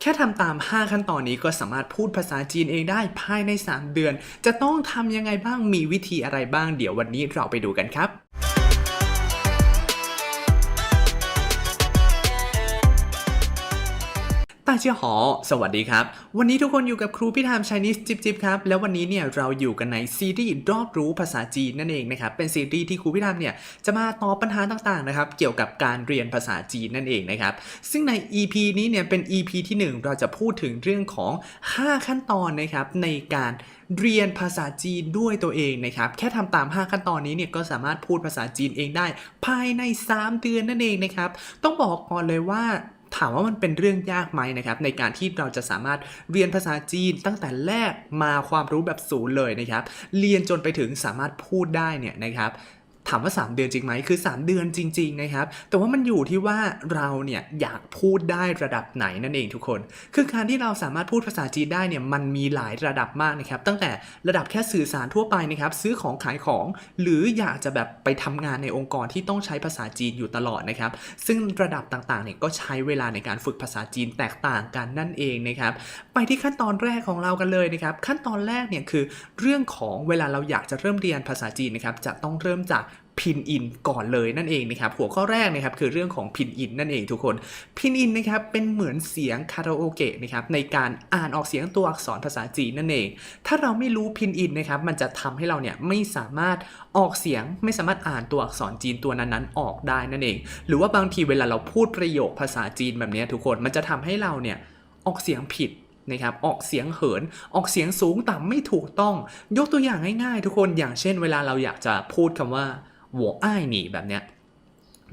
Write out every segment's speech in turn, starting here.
แค่ทำตาม 5 ขั้นตอนนี้ก็สามารถพูดภาษาจีนเองได้ภายใน 3 เดือน จะต้องทำยังไงบ้างมีวิธีอะไรบ้าง เดี๋ยววันนี้เราไปดูกันครับ ตาเจียหอสวัสดีครับ วันนี้ทุกคนอยู่กับครูพิธามช i นิสจิบจิบครับ แล้ววันนี้เนี่ยเราอยู่กันในซีรีส์รอบรู้ภาษาจีนนั่นเองนะครับ เป็นซีรีส์ที่ครูพิธามเนี่ยจะมาตอบปัญหาต่างๆนะครับ เกี่ยวกับการเรียนภาษาจีนนั่นเองนะครับ ซึ่งใน EP นี้เนี่ยเป็น EP ที่ 1 เราจะพูดถึงเรื่องของ 5 ขั้นตอนนะครับในการเรียนภาษาจีนด้วยตัวเองนะครับ แค่ทำตาม 5 ขั้นตอนนี้เนี่ยก็สามารถพูดภาษาจีนเองได้ ภายใน 3 เดือนนั่นเองนะครับ ต้องบอกก่อนเลยว่า ถามว่ามันเป็นเรื่องยากไหมนะครับในการที่เราจะสามารถเรียนภาษาจีนตั้งแต่แรกมาความรู้แบบศูนย์เลยนะครับ เรียนจนไปถึงสามารถพูดได้เนี่ยนะครับ ถามว่า 3 เดือนจริงไหมคือ 3 เดือนจริง ๆ นะครับ แต่ว่ามันอยู่ที่ว่าเราเนี่ยอยากพูดได้ระดับไหนนั่นเองทุกคน คือการที่เราสามารถพูดภาษาจีนได้เนี่ยมันมีหลายระดับมากนะครับ ตั้งแต่ระดับแค่สื่อสารทั่วไปนะครับซื้อของขายของ หรืออยากจะแบบไปทำงานในองค์กรที่ต้องใช้ภาษาจีนอยู่ตลอดนะครับ ซึ่งระดับต่างๆเนี่ยก็ใช้เวลาในการฝึกภาษาจีนแตกต่างกันนั่นเองนะครับไปที่ขั้นตอนแรกของเรากันเลยนะครับขั้นตอนแรกเนี่ยคือเรื่องของเวลาเราอยากจะเริ่มเรียนภาษาจีนนะครับจะต้องเริ่มจาก พินอินก่อนเลยนั่นเองนะครับหัวข้อแรกนะครับคือเรื่องของพินอินนั่นเองทุกคนพินอินนะครับเป็นเหมือนเสียงคาราโอเกะนะครับในการอ่านออกเสียงตัวอักษรภาษาจีนนั่นเอง ถ้าเราไม่รู้พินอินนะครับมันจะทำให้เราเนี่ยไม่สามารถออกเสียงไม่สามารถอ่านตัวอักษรจีนตัวนั้นๆ ออกได้นั่นเอง หรือว่าบางทีเวลาเราพูดประโยคภาษาจีนแบบนี้ทุกคนมันจะทำให้เราเนี่ยออกเสียงผิดนะครับออกเสียงเหิน ออกเสียงสูงต่ำไม่ถูกต้อง ยกตัวอย่างง่ายๆ ทุกคนอย่างเช่น เวลาเราอยากจะพูดคำว่า หัวอ้ายหนีแบบเนี้ย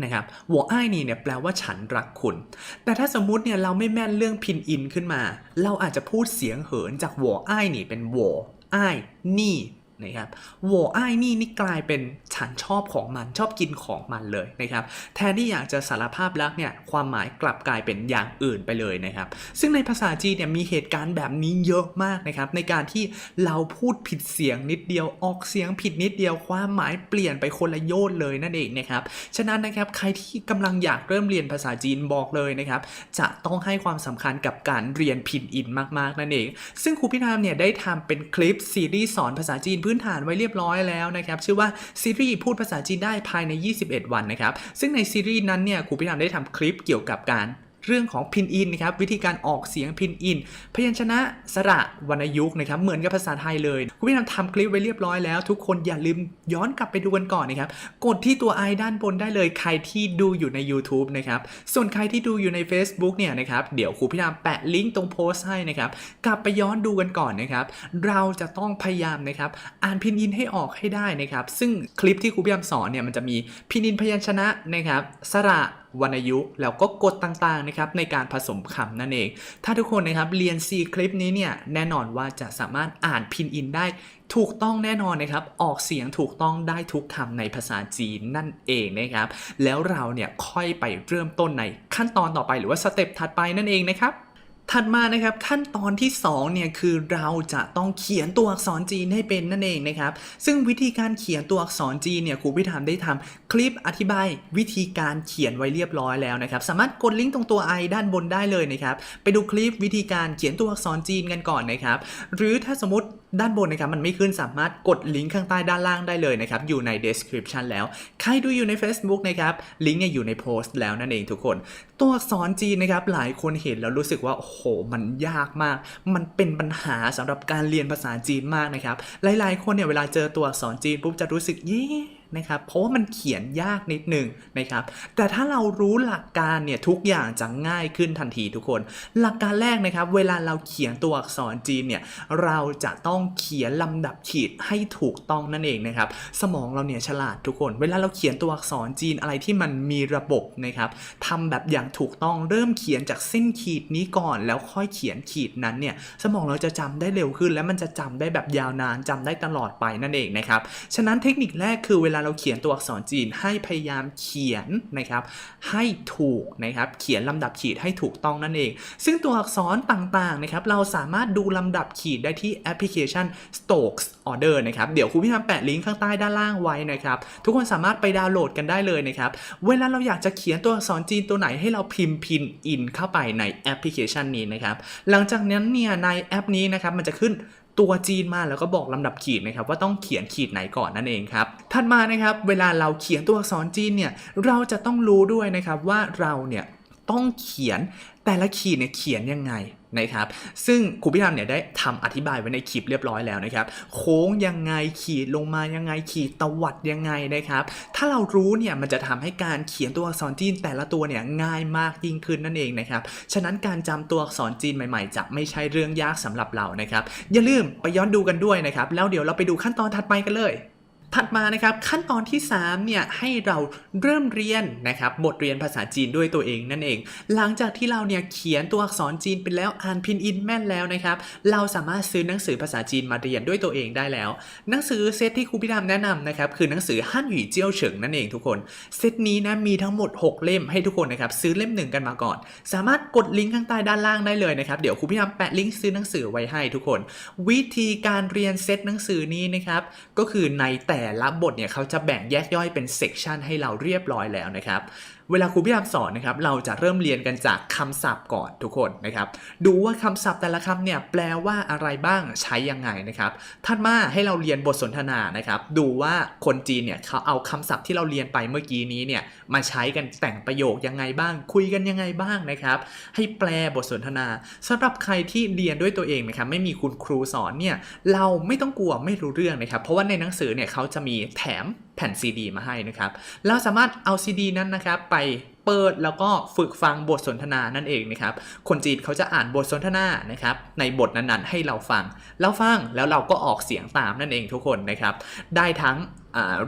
นะครับหัวอ้ายนีเนี่ยแปลว่าฉันรักคุณ แต่ถ้าสมมุติเนี่ยเราไม่แม่นเรื่องพินอินขึ้นมา เราอาจจะพูดเสียงเหินจากหัวอ้ายหนีเป็นหัวอ้ายนี่ นะครับหัวอ้ายนี่นี่กลายเป็นฉันชอบของมันชอบกินของมันเลยนะครับ แทนที่อยากจะสารภาพรักเนี่ยความหมายกลับกลายเป็นอย่างอื่นไปเลยนะครับ ซึ่งในภาษาจีนเนี่ยมีเหตุการณ์แบบนี้เยอะมากนะครับ ในการที่เราพูดผิดเสียงนิดเดียวออกเสียงผิดนิดเดียวความหมายเปลี่ยนไปคนละโยชน์เลยนั่นเองนะครับฉะนั้นนะครับใครที่กำลังอยากเริ่มเรียนภาษาจีนบอกเลยนะครับ จะต้องให้ความสำคัญกับการเรียนพินอินมากๆนั่นเอง ซึ่งครูพี่นามเนี่ยได้ทำเป็นคลิปซีรีส์สอนภาษาจีนพื้นฐานไว้เรียบร้อยแล้วนะครับชื่อว่าซีรีส์พูดภาษาจีนได้ภายใน 21 วันนะครับซึ่งในซีรีส์นั้นเนี่ยครูพิธามได้ทำคลิปเกี่ยวกับการ เรื่องของพินอินนะครับวิธีการออกเสียงพินอิน พยัญชนะสระวรรณยุกต์นะครับเหมือนกับภาษาไทยเลยคุณพี่นำทำคลิปไว้เรียบร้อยแล้ว ทุกคนอย่าลืมย้อนกลับไปดูกันก่อนนะครับกดที่ตัวไอด้านบนได้เลยใครที่ดูอยู่ใน YouTube นะครับส่วนใครที่ดูอยู่ใน Facebook เนี่ยนะครับเดี๋ยวครูพี่นำแปะลิงก์ตรงโพสต์ให้นะครับกลับไปย้อนดูกันก่อนนะครับเราจะต้องพยายามนะครับอ่านพินอินให้ออกให้ได้นะครับซึ่งคลิปที่ครูพี่นำสอนเนี่ยมันจะมีพินอินพยัญชนะนะครับสระวรรณยุกต์แล้วก็กฎต่างๆนะครับในการผสมคำนั่นเอง ถ้าทุกคนนะครับเรียน C คลิปนี้เนี่ยแน่นอนว่าจะสามารถอ่านพินอินได้ถูกต้องแน่นอนนะครับ ออกเสียงถูกต้องได้ทุกคำในภาษาจีนนั่นเองนะครับ แล้วเราเนี่ยค่อยไปเริ่มต้นในขั้นตอนต่อไปหรือว่าสเต็ปถัดไปนั่นเองนะครับ ถัดมานะครับขั้นตอนที่2เนี่ยคือเราจะต้องเขียนตัวอักษรจีนให้เป็นนั่นเองนะครับซึ่งวิธีการเขียนตัวอักษรจีนเนี่ยครูพิธามได้ทำคลิปอธิบายวิธีการเขียนไว้เรียบร้อยแล้วนะครับสามารถกดลิงก์ตรงตัว i ด้านบนได้เลยนะครับไปดูคลิปวิธีการเขียนตัวอักษรจีนกันก่อนนะครับหรือถ้าสมมติด้านบนนะครับมันไม่ขึ้นสามารถกดลิงก์ข้างใต้ด้านล่างได้เลยนะครับอยู่ใน description แล้ว ใครดูอยู่ใน Facebook นะครับลิงก์อยู่ในโพสต์แล้วนั่นเองทุกคน ตัวอักษรจีนนะครับหลายคนเห็นแล้วรู้สึกว่าโอ้โหมันยากมาก มันเป็นปัญหาสำหรับการเรียนภาษาจีนมากนะครับหลายๆ คนเนี่ยเวลาเจอตัวอักษรจีนปุ๊บจะรู้สึกเย้ นะครับ เพราะว่ามันเขียนยากนิดหนึ่งนะครับ แต่ถ้าเรารู้หลักการเนี่ยทุกอย่างจะง่ายขึ้นทันทีทุกคน หลักการแรกนะครับ เวลาเราเขียนตัวอักษรจีนเนี่ยเราจะต้องเขียนลำดับขีดให้ถูกต้องนั่นเองนะครับ สมองเราเนี่ยฉลาดทุกคน เวลาเราเขียนตัวอักษรจีนอะไรที่มันมีระบบนะครับทำแบบอย่างถูกต้องเริ่มเขียนจากเส้นขีดนี้ก่อนแล้วค่อยเขียนขีดนั้นเนี่ยสมองเราจะจำได้เร็วขึ้น และมันจะจำได้แบบยาวนานจำได้ตลอดไปนั่นเองนะครับฉะนั้นเทคนิคแรกคือเวลาลาเราเขียนตัวอักษรจีนให้พยายามเขียนนะครับให้ถูกนะครับเขียนลำดับขีดให้ถูกต้องนั่นเอง ซึ่งตัวอักษรต่างๆนะครับเราสามารถดูลำดับขีดได้ที่แอปพลิเคชัน Stokes Order นะครับเดี๋ยวครูพี่ทำแปะลิงก์ข้างใต้ด้านล่างไว้นะครับทุกคนสามารถไปดาวน์โหลดกันได้เลยนะครับเวลาเราอยากจะเขียนตัวอักษรจีนตัวไหนให้เราพิมพ์พินอินเข้าไปในแอปพลิเคชันนี้นะครับหลังจากนั้นเนี่ยในแอปนี้นะครับมันจะขึ้น ตัวจีนมาแล้วก็บอกลำดับขีดนะครับว่าต้องเขียนขีดไหนก่อนนั่นเองครับถัดมานะครับเวลาเราเขียนตัวอักษรจีนเนี่ยเราจะต้องรู้ด้วยนะครับว่าเราเนี่ยต้องเขียนแต่ละขีดเนี่ยเขียนยังไง นะครับ ซึ่งครูพิธามเนี่ยได้ทำอธิบายไว้ในคลิปเรียบร้อยแล้วนะครับ โค้งยังไงขีดลงมายังไงขีดตวัดยังไงนะครับ ถ้าเรารู้เนี่ยมันจะทำให้การเขียนตัวอักษรจีนแต่ละตัวเนี่ยง่ายมากยิ่งขึ้นนั่นเองนะครับ ฉะนั้นการจำตัวอักษรจีนใหม่ๆ จะไม่ใช่เรื่องยากสำหรับเรานะครับ อย่าลืมไปย้อนดูกันด้วยนะครับ แล้วเดี๋ยวเราไปดูขั้นตอนถัดไปกันเลย ถัดมานะครับขั้นตอนที่3เนี่ยให้เราเริ่มเรียนนะครับบทเรียนภาษาจีนด้วยตัวเองนั่นเอง หลังจากที่เราเนี่ยเขียนตัวอักษรจีนไปแล้วอ่านพินอินแม่นแล้วนะครับเราสามารถซื้อหนังสือภาษาจีนมาเรียนด้วยตัวเองได้แล้ว หนังสือเซตที่ครูพี่ดำแนะนำนะครับคือหนังสือฮั่นหยี่เจียวเฉิงนั่นเองทุกคนเซตนี้นะมีทั้งหมด 6 เล่มให้ทุกคนนะครับซื้อเล่มหนึ่งกันมาก่อน สามารถกดลิงก์ข้างใต้ด้านล่างได้เลยนะครับเดี๋ยวครูพี่ดำแปะลิงก์ซื้อหนังสือไว้ให้ทุกคน วิธีการเรียนเซตหนังสือนี้นะครับก็คือในแต่แต่ละบทเนี่ยเขาจะแบ่งแยกย่อยเป็นเซกชันให้เราเรียบร้อยแล้วนะครับ เวลาครูพี่ดำสอนนะครับเราจะเริ่มเรียนกันจากคำศัพท์ก่อนทุกคนนะครับดูว่าคำศัพท์แต่ละคำเนี่ยแปลว่าอะไรบ้างใช้ยังไงนะครับถัดมาให้เราเรียนบทสนทนานะครับดูว่าคนจีนเนี่ยเขาเอาคำศัพท์ที่เราเรียนไปเมื่อกี้นี้เนี่ยมาใช้กันแต่งประโยคยังไงบ้าง คุยกันยังไงบ้างนะครับให้แปลบทสนทนาสำหรับใครที่เรียนด้วยตัวเองนะครับไม่มีคุณครูสอนเนี่ยเราไม่ต้องกลัวไม่รู้เรื่องนะครับเพราะว่าในหนังสือเนี่ยเขาจะมีแถม แผ่นซีดีมาให้นะครับ เราสามารถเอาซีดีนั้นนะครับไปเปิดแล้วก็ฝึกฟังบทสนทนานั่นเองนะครับ คนจีนเขาจะอ่านบทสนทนานะครับในบทนั้นๆ ให้เราฟัง เราฟังแล้วเราก็ออกเสียงตามนั่นเองทุกคนนะครับ ได้ทั้ง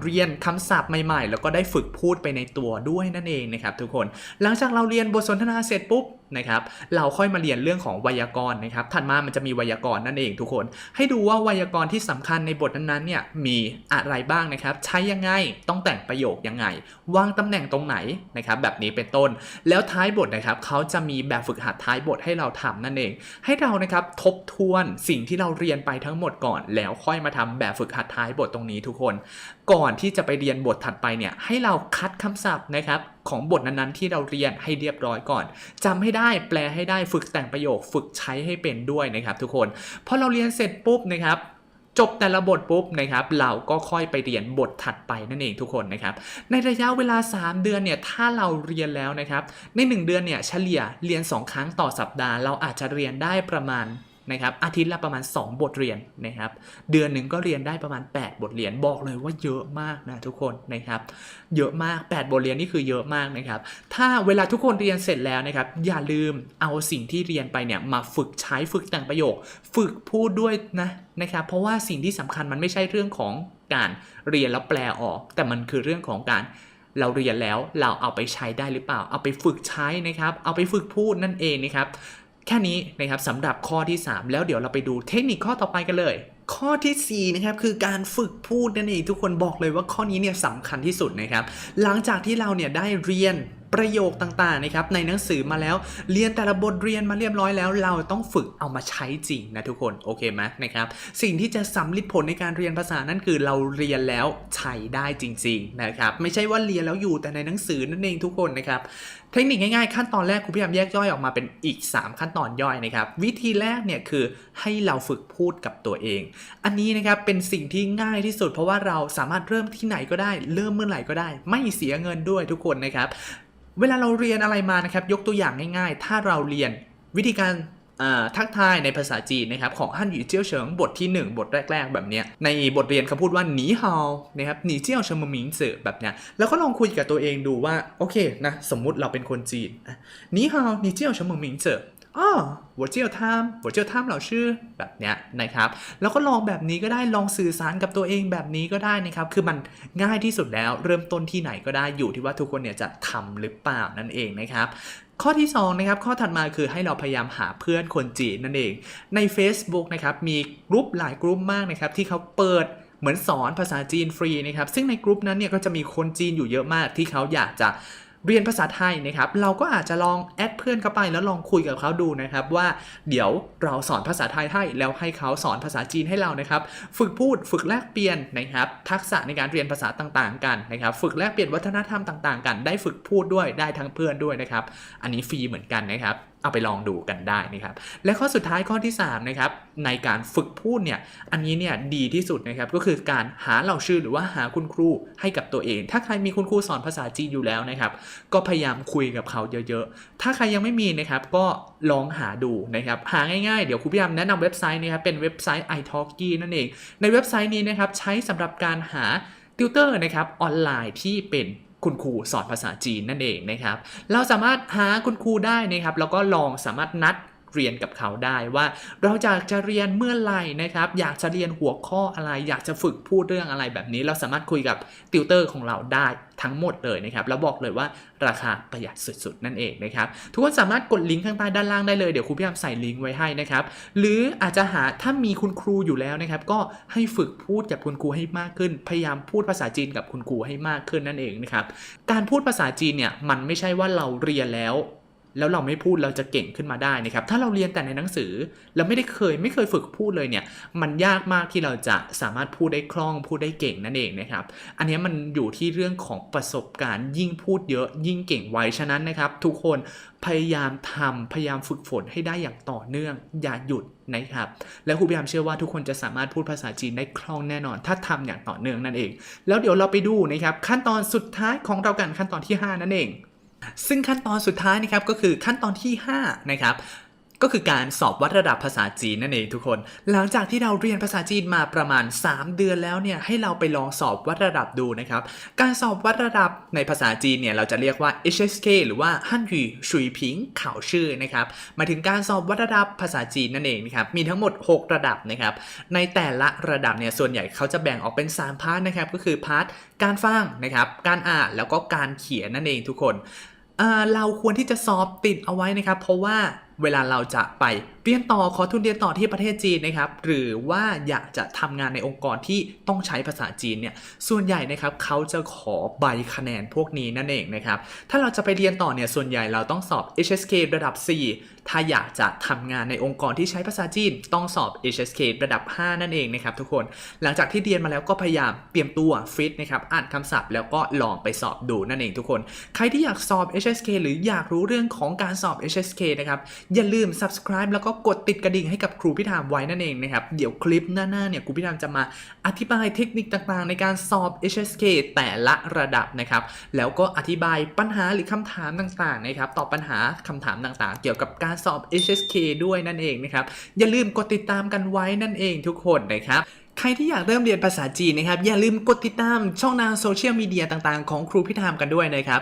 เรียนคำศัพท์ใหม่ๆ แล้วก็ได้ฝึกพูดไปในตัวด้วยนั่นเองนะครับทุกคน หลังจากเราเรียนบทสนทนาเสร็จปุ๊บ นะครับเราค่อยมาเรียนเรื่องของไวยากรณ์นะครับถัดมามันจะมีไวยากรณ์นั่นเองทุกคน ให้ดูว่าไวยากรณ์ที่สำคัญในบทนั้นๆเนี่ยมีอะไรบ้างนะครับ ใช้ยังไงต้องแต่งประโยคยังไง วางตำแหน่งตรงไหนนะครับ แบบนี้เป็นต้น แล้วท้ายบทนะครับเขาจะมีแบบฝึกหัดท้ายบทให้เราทำนั่นเอง ให้เรานะครับทบทวนสิ่งที่เราเรียนไปทั้งหมดก่อน แล้วค่อยมาทำแบบฝึกหัดท้ายบทตรงนี้ทุกคน ก่อนที่จะไปเรียนบทถัดไปเนี่ยให้เราคัดคำศัพท์นะครับ ของบทนั้นๆที่เราเรียนให้เรียบร้อยก่อนจำให้ได้แปลให้ได้ฝึกแต่งประโยค ฝึกใช้ให้เป็นด้วยนะครับ ทุกคนพอเราเรียนเสร็จปุ๊บนะครับจบแต่ละบทปุ๊บนะครับเราก็ค่อยไปเรียนบทถัดไปนั่นเองทุกคนนะครับในระยะเวลา 3 เดือนเนี่ยถ้าเราเรียนแล้วนะครับใน 1 เดือนเนี่ยเฉลี่ยเรียน 2 ครั้งต่อสัปดาห์ เราอาจจะเรียนได้ประมาณ นะครับอาทิตย์ละประมาณ 2 บทเรียนนะครับเดือนหนึ่งก็เรียนได้ประมาณ 8 บทเรียนบอกเลยว่าเยอะมากนะทุกคนนะครับเยอะมาก 8 บทเรียนนี่คือเยอะมากนะครับถ้าเวลาทุกคนเรียนเสร็จแล้วนะครับอย่าลืมเอาสิ่งที่เรียนไปเนี่ยมาฝึกใช้ฝึกแต่งประโยค ฝึกพูดด้วยนะนะครับเพราะว่าสิ่งที่สำคัญมันไม่ใช่เรื่องของการเรียนแล้วแปลออก แต่มันคือเรื่องของการเราเรียนแล้วเราเอาไปใช้ได้หรือเปล่า เอาไปฝึกใช้นะครับ เอาไปฝึกพูดนั่นเองนะครับ แค่นี้นะครับสำหรับข้อที่ 3 แล้วเดี๋ยวเราไปดูเทคนิคข้อต่อไปกันเลย ข้อทีสี่4นะครับคือการฝึกพูดนั่นเองทุกคนบอกเลยว่าข้อนี้เนี่ยสำคัญที่สุดนะครับหลังจากที่เราเนี่ยได้เรียน ประโยคต่างๆนะครับในหนังสือมาแล้วเรียนแต่ละบทเรียนมาเรียบร้อยแล้ว เราต้องฝึกเอามาใช้จริงนะทุกคนโอเคไหมนะครับสิ่งที่จะสำลิดผลในการเรียนภาษานั่นคือเราเรียนแล้วใช้ได้จริงๆนะครับไม่ใช่ว่าเรียนแล้วอยู่แต่ในหนังสือนั่นเองทุกคนนะครับเทคนิคง่ายๆขั้นตอนแรกครูพยายามแยกย่อยออกมาเป็นอีก 3 ขั้นตอนย่อยนะครับวิธีแรกเนี่ยคือให้เราฝึกพูดกับตัวเอง อันนี้นะครับเป็นสิ่งที่ง่ายที่สุด เพราะว่าเราสามารถเริ่มที่ไหนก็ได้ เริ่มเมื่อไหร่ก็ได้ ไม่เสียเงินด้วยทุกคนนะครับ เวลาเราเรียนอะไรมานะครับ ยกตัวอย่างง่ายๆ ถ้าเราเรียนวิธีการทักทายในภาษาจีนนะครับของฮั่นหยูเจี้ยวเฉิงบทที่ 1 บทแรก ๆ แบบเนี้ยในบทเรียนเขาพูดว่าหนีเฮานะครับหนีเจียวเฉิงมะหมิงเสือแบบเนี้ยแล้วก็ลองคุยกับตัวเองดูว่าโอเคนะสมมุติเราเป็นคนจีนหนีเฮาหนีเจียวเฉิงมมิงเสือ อ๋อ我叫他我叫他老师แบบเนี้ยนะครับ แล้วก็ลองแบบนี้ก็ได้ลองสื่อสารกับตัวเองแบบนี้ก็ได้นะครับ คือมันง่ายที่สุดแล้ว เริ่มต้นที่ไหนก็ได้อยู่ที่ว่าทุกคนเนี่ยจะทำหรือเปล่านั่นเองนะครับ ข้อที่2นะครับข้อถัดมาคือให้เราพยายามหาเพื่อนคนจีนนั่นเอง ใน Facebook นะครับมีกลุ่มหลายกลุ่มมากนะครับที่เขาเปิด เหมือนสอนภาษาจีนฟรีนะครับ ซึ่งในกลุ่มนั้นเนี่ยก็จะมีคนจีนอยู่เยอะมากที่เขาอยากจะ เรียนภาษาไทยนะครับ เราก็อาจจะลองแอดเพื่อนเข้าไปแล้วลองคุยกับเขาดูนะครับ ว่าเดี๋ยวเราสอนภาษาไทยให้แล้วให้เขาสอนภาษาจีนให้เรานะครับ ฝึกพูดฝึกแลกเปลี่ยนนะครับ ทักษะในการเรียนภาษาต่างๆ กันนะครับ ฝึกแลกเปลี่ยนวัฒนธรรมต่าง ๆ กัน ได้ฝึกพูดด้วยได้ทั้งเพื่อนด้วยนะครับ อันนี้ฟรีเหมือนกันนะครับ เอาไปลองดูกันได้นะครับ และข้อสุดท้ายข้อที่3นะครับในการฝึกพูดเนี่ยอันนี้เนี่ยดีที่สุดนะครับก็คือการหาเหล่าชื่อหรือว่าหาคุณครูให้กับตัวเอง ถ้าใครมีคุณครูสอนภาษาจีนอยู่แล้วนะครับ ก็พยายามคุยกับเขาเยอะๆ ถ้าใครยังไม่มีนะครับก็ลองหาดูนะครับหาง่ายๆ เดี๋ยวครูพยายามแนะนำเว็บไซต์นะครับเป็นเว็บไซต์ italki นั่นเอง ในเว็บไซต์นี้นะครับใช้สำหรับการหาติวเตอร์นะครับออนไลน์ที่เป็น คุณครูสอนภาษาจีนนั่นเองนะครับ เราสามารถหาคุณครูได้นะครับ แล้วก็ลองสามารถนัด เรียนกับเขาได้ว่า เราอยากจะเรียนเมื่อไหร่นะครับ อยากจะเรียนหัวข้ออะไร อยากจะฝึกพูดเรื่องอะไรแบบนี้ เราสามารถคุยกับติวเตอร์ของเราได้ทั้งหมดเลยนะครับ แล้วบอกเลยว่าราคาประหยัดสุดๆ นั่นเองนะครับ ทุกคนสามารถกดลิงก์ข้างใต้ด้านล่างได้เลย เดี๋ยวครูพยายามใส่ลิงก์ไว้ให้นะครับ หรืออาจจะหาถ้ามีคุณครูอยู่แล้วนะครับ ก็ให้ฝึกพูดกับคุณครูให้มากขึ้น พยายามพูดภาษาจีนกับคุณครูให้มากขึ้นนั่นเองนะครับ การพูดภาษาจีนเนี่ยมันไม่ใช่ว่าเราเรียนแล้ว แล้วเราไม่พูดเราจะเก่งขึ้นมาได้นะครับ ถ้าเราเรียนแต่ในหนังสือ เราไม่ได้เคยไม่เคยฝึกพูดเลยเนี่ย มันยากมากที่เราจะสามารถพูดได้คล่องพูดได้เก่งนั่นเองนะครับ อันนี้มันอยู่ที่เรื่องของประสบการณ์ ยิ่งพูดเยอะ ยิ่งเก่งไวฉะนั้นนะครับ ทุกคนพยายามทำพยายามฝึกฝนให้ได้อย่างต่อเนื่อง อย่าหยุดนะครับ และครูพยายามเชื่อว่าทุกคนจะสามารถพูดภาษาจีนได้คล่องแน่นอน ถ้าทำอย่างต่อเนื่องนั่นเอง แล้วเดี๋ยวเราไปดูนะครับขั้นตอนสุดท้ายของเรากันขั้นตอนที่ 5 นั่นเอง ซึ่งขั้นตอนสุดท้ายนะครับก็คือขั้นตอนที่5นะครับ ก็คือการสอบวัดระดับภาษาจีนนั่นเองทุกคน หลังจากที่เราเรียนภาษาจีนมาประมาณ 3 เดือนแล้วเนี่ยให้เราไปลองสอบวัดระดับดูนะครับ การสอบวัดระดับในภาษาจีนเนี่ยเราจะเรียกว่า HSK หรือว่าฮั่นยูชุยพิงข่าวชื่อนะครับหมายถึงการสอบวัดระดับภาษาจีนนั่นเองนะครับมีทั้งหมด 6 ระดับนะครับในแต่ละระดับเนี่ยส่วนใหญ่เขาจะแบ่งออกเป็น 3 พาร์ทนะครับก็คือพาร์ทการฟังนะครับการอ่านแล้วก็การเขียนนั่นเองทุกคนเอ่อเราควรที่จะสอบติดเอาไว้นะครับ เพราะว่า เวลาเราจะไปเรียนต่อขอทุนเรียนต่อที่ประเทศจีนนะครับ หรือว่าอยากจะทำงานในองค์กรที่ต้องใช้ภาษาจีนเนี่ยส่วนใหญ่นะครับเขาจะขอใบคะแนนพวกนี้นั่นเองนะครับถ้าเราจะไปเรียนต่อเนี่ยส่วนใหญ่เราต้องสอบ HSK ระดับ 4 ถ้าอยากจะทำงานในองค์กรที่ใช้ภาษาจีน ต้องสอบ HSK ระดับ 5 นั่นเองนะครับทุกคนหลังจากที่เรียนมาแล้วก็พยายามเตรียมตัวฟิตนะครับอ่านคำศัพท์แล้วก็ลองไปสอบดูนั่นเองทุกคน ใครที่อยากสอบ HSK หรืออยากรู้เรื่องของการสอบ HSK นะครับอย่าลืม subscribe แล้วก็กดติดกระดิ่งให้กับครูพิธามไว้นั่นเองนะครับ เดี๋ยวคลิปหน้าๆเนี่ยครูพิธามจะมาอธิบายเทคนิคต่างๆ ในการสอบ HSK แต่ละระดับนะครับ แล้วก็อธิบายปัญหาหรือคำถามต่างๆนะครับตอบปัญหาคำถามต่างๆ เกี่ยวกับการสอบ HSK ด้วยนั่นเองนะครับ อย่าลืมกดติดตามกันไว้นั่นเองทุกคนนะครับใครที่อยากเริ่มเรียนภาษาจีนนะครับ อย่าลืมกดติดตามช่องทางโซเชียลมีเดียต่างๆ ของครูพิธามกันด้วยนะครับ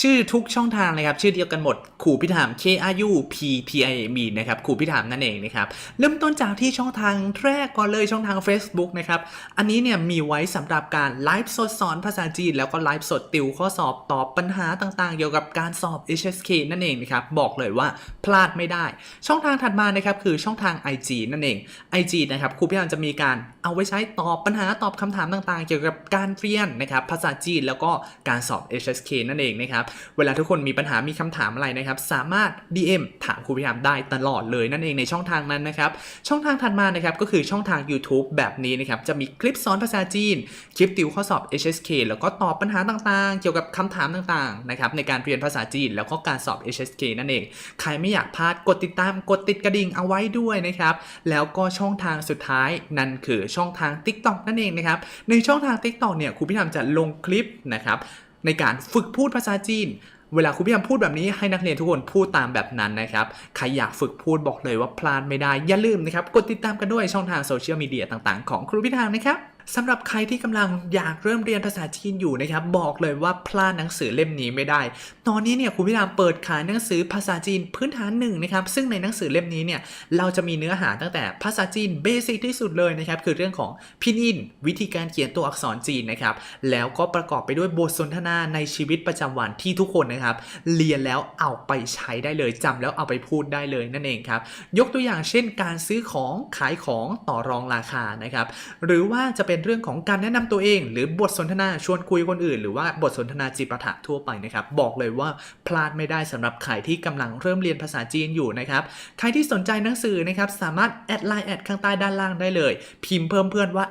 ชื่อทุกช่องทางนะครับ ชื่อเดียวกันหมดครูพิธาม K R U P T I M นะครับครูพิธามนั่นเองนะครับ เริ่มต้นจากที่ช่องทางแรกก่อนเลยช่องทาง Facebook นะครับ อันนี้เนี่ยมีไว้สำหรับการไลฟ์สดสอนภาษาจีน แล้วก็ไลฟ์สดติวข้อสอบตอบปัญหาต่างๆ เกี่ยวกับการสอบ HSK นั่นเองนะครับ บอกเลยว่าพลาดไม่ได้ ช่องทางถัดมานะครับคือช่องทาง IG นั่นเอง IG นะครับครูพิธามจะมีการเอาไว้ใช้ตอบปัญหาตอบคำถามต่างๆ เกี่ยวกับการเรียนนะครับภาษาจีนแล้วก็การสอบ HSK นั่นเองนะครับเวลาทุกคนมีปัญหามีคำถามอะไรนะครับ สามารถ DM ถามครูพิธามได้ตลอดเลยนั่นเองในช่องทางนั้นนะครับ ช่องทางถัดมานะครับก็คือช่องทาง YouTube แบบนี้นะครับ จะมีคลิปสอนภาษาจีน คลิปติวข้อสอบ HSK แล้วก็ตอบปัญหาต่างๆ เกี่ยวกับคำถามต่างๆนะครับในการเรียนภาษาจีน แล้วก็การสอบ HSK นั่นเอง ใครไม่อยากพลาดกดติดตามกดติดกระดิ่งเอาไว้ด้วยนะครับแล้วก็ช่องทางสุดท้ายนั่นคือช่องทาง TikTok นั่นเองนะครับในช่องทาง TikTok เนี่ยครูพี่ทำจะลงคลิปนะครับ ในการฝึกพูดภาษาจีน เวลาครูพี่ทำพูดแบบนี้ให้นักเรียนทุกคนพูดตามแบบนั้นนะครับใครอยากฝึกพูดบอกเลยว่าพลาดไม่ได้อย่าลืมนะครับกดติดตามกันด้วยช่องทางโซเชียลมีเดียต่างๆ ของครูพิธามนะครับ สำหรับใครที่กำลังอยากเริ่มเรียนภาษาจีนอยู่นะครับ บอกเลยว่าพลาดหนังสือเล่มนี้ไม่ได้ ตอนนี้เนี่ยครูพิธามเปิดขายหนังสือภาษาจีนพื้นฐานหนึ่งนะครับ ซึ่งในหนังสือเล่มนี้เนี่ยเราจะมีเนื้อหาตั้งแต่ภาษาจีนเบสิกที่สุดเลยนะครับ คือเรื่องของพินอิน วิธีการเขียนตัวอักษรจีนนะครับ แล้วก็ประกอบไปด้วยบทสนทนาในชีวิตประจำวันที่ทุกคนนะครับ เรียนแล้วเอาไปใช้ได้เลยจำแล้วเอาไปพูดได้เลยนั่นเองครับ ยกตัวอย่างเช่น การซื้อของขายของต่อรองราคานะครับ หรือว่าจะเป็นเป็นเรื่องของการแนะนำตัวเอง หรือบทสนทนาชวนคุยคนอื่น หรือว่าบทสนทนาจิปาถะทั่วไปนะครับบอกเลยว่าพลาดไม่ได้สำหรับใครที่กำลังเริ่มเรียนภาษาจีนอยู่นะครับใครที่สนใจหนังสือนะครับสามารถแอดไลน์แอดข้างใต้ด้านล่างได้เลย พิมพ์เพิ่มเพื่อนว่า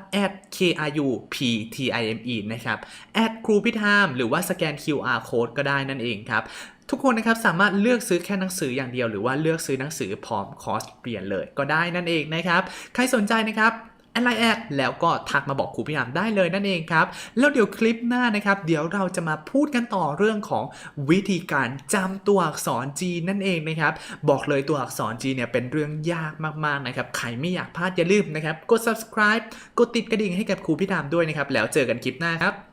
k r u p t i m e นะครับแอดครูพิธามหรือว่าสแกน QR code ก็ได้นั่นเองครับทุกคนนะครับสามารถเลือกซื้อแค่หนังสืออย่างเดียว หรือว่าเลือกซื้อหนังสือพร้อมคอร์สเรียนเลยก็ได้นั่นเองนะครับ ใครสนใจนะครับ อะไรแอดแล้วก็ทักมาบอกครูพี่ยามได้เลยนั่นเองครับ แล้วเดี๋ยวคลิปหน้านะครับ เดี๋ยวเราจะมาพูดกันต่อเรื่องของวิธีการจำตัวอักษรจีนนั่นเองนะครับ บอกเลยตัวอักษรจีนเนี่ยเป็นเรื่องยากมากๆนะครับใครไม่อยากพลาดอย่าลืมนะครับ กด subscribe กดติดกระดิ่งให้กับครูพี่ดามด้วยนะครับ แล้วเจอกันคลิปหน้าครับ